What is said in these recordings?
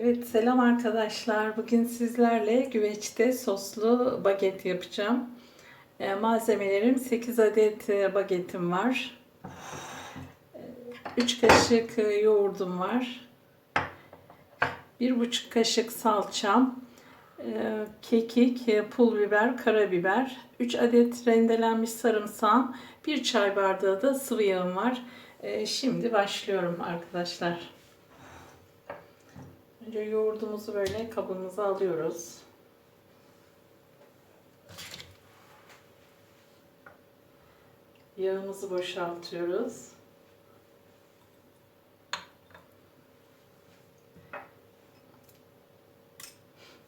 Evet selam arkadaşlar. Bugün sizlerle güveçte soslu baget yapacağım. E, malzemelerim 8 adet bagetim var. 3 kaşık e, yoğurdum var. 1,5 kaşık salçam. e, Kekik, e, pul biber, karabiber. 3 adet rendelenmiş sarımsağım. 1 çay bardağı da sıvı yağım var. E, Şimdi başlıyorum arkadaşlar. Önce yoğurdumuzu böyle kabımıza alıyoruz. Yağımızı boşaltıyoruz.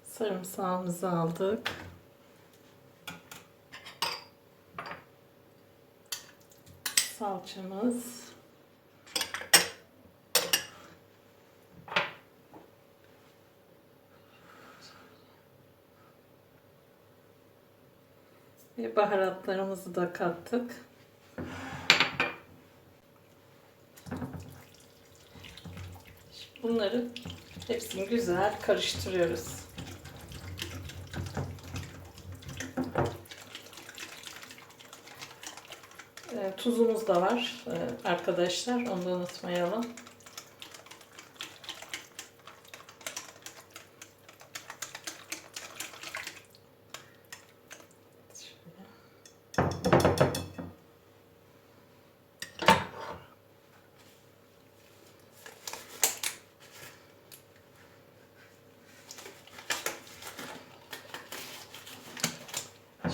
Sarımsağımızı aldık. Salçamız. Ve baharatlarımızı da kattık. Şimdi Bunları hepsini güzel karıştırıyoruz. Ee, Tuzumuz da var ee, arkadaşlar. Onu da unutmayalım.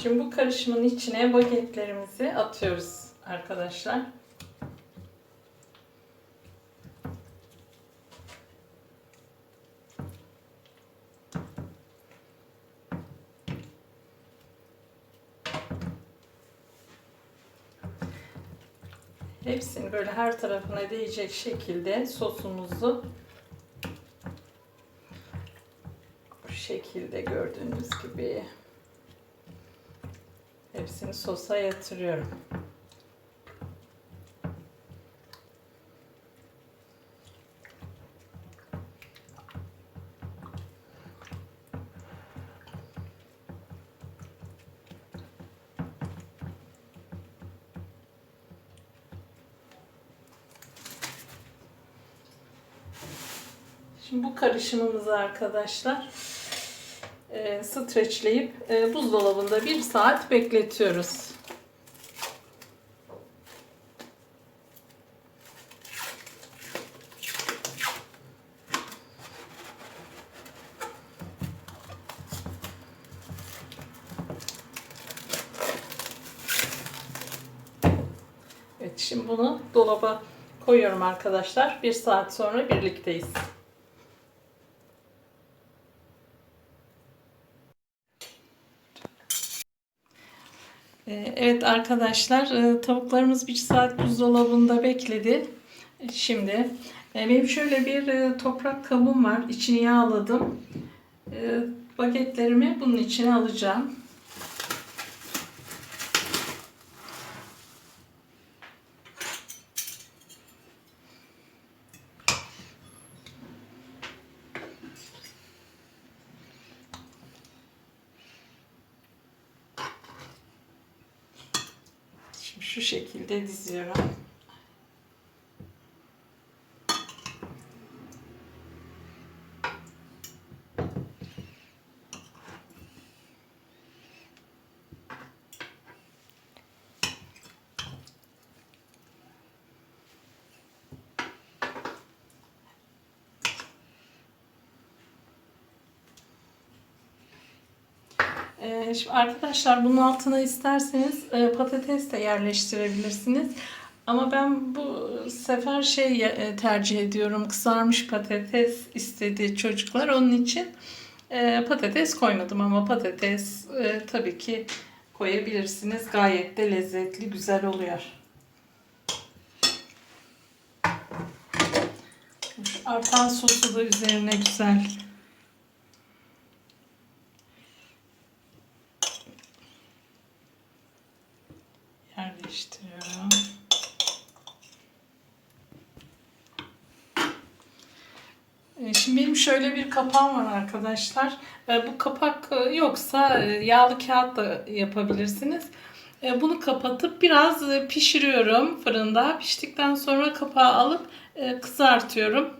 Şimdi bu karışımın içine bagetlerimizi atıyoruz arkadaşlar. Hepsini böyle her tarafına değecek şekilde sosumuzu bu şekilde gördüğünüz gibi hepsini sosa yatırıyorum. Şimdi bu karışımımızı arkadaşlar e, streçleyip e, buzdolabında bir saat bekletiyoruz. Evet şimdi bunu dolaba koyuyorum arkadaşlar. Bir saat sonra birlikteyiz. Evet arkadaşlar e, tavuklarımız bir saat buzdolabında bekledi. E, Şimdi e, benim şöyle bir toprak kabım var. İçini yağladım. Bagetlerimi bunun içine alacağım. Şimdi şu şekilde diziyorum. Ee, şimdi arkadaşlar bunun altına isterseniz e, patates de yerleştirebilirsiniz. Ama ben bu sefer şey e, tercih ediyorum. Kızarmış patates istedi çocuklar. Onun için e, patates koymadım ama patates e, tabii ki koyabilirsiniz. Gayet de lezzetli, güzel oluyor. Artan sosu da üzerine güzel yerleştiriyorum. E, Şimdi benim şöyle bir kapağım var arkadaşlar. E, Bu kapak e, yoksa e, yağlı kağıt da yapabilirsiniz. E, Bunu kapatıp biraz e, pişiriyorum fırında. Piştikten sonra kapağı alıp e, kızartıyorum.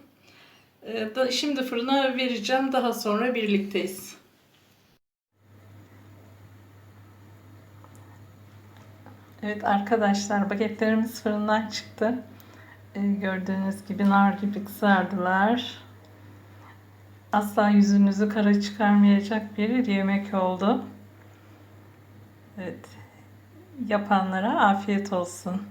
E, Şimdi fırına vereceğim. Daha sonra birlikteyiz. Evet arkadaşlar bagetlerimiz fırından çıktı. E, Gördüğünüz gibi nar gibi kızardılar. Asla yüzünüzü kara çıkarmayacak bir yemek oldu. Evet. Yapanlara afiyet olsun.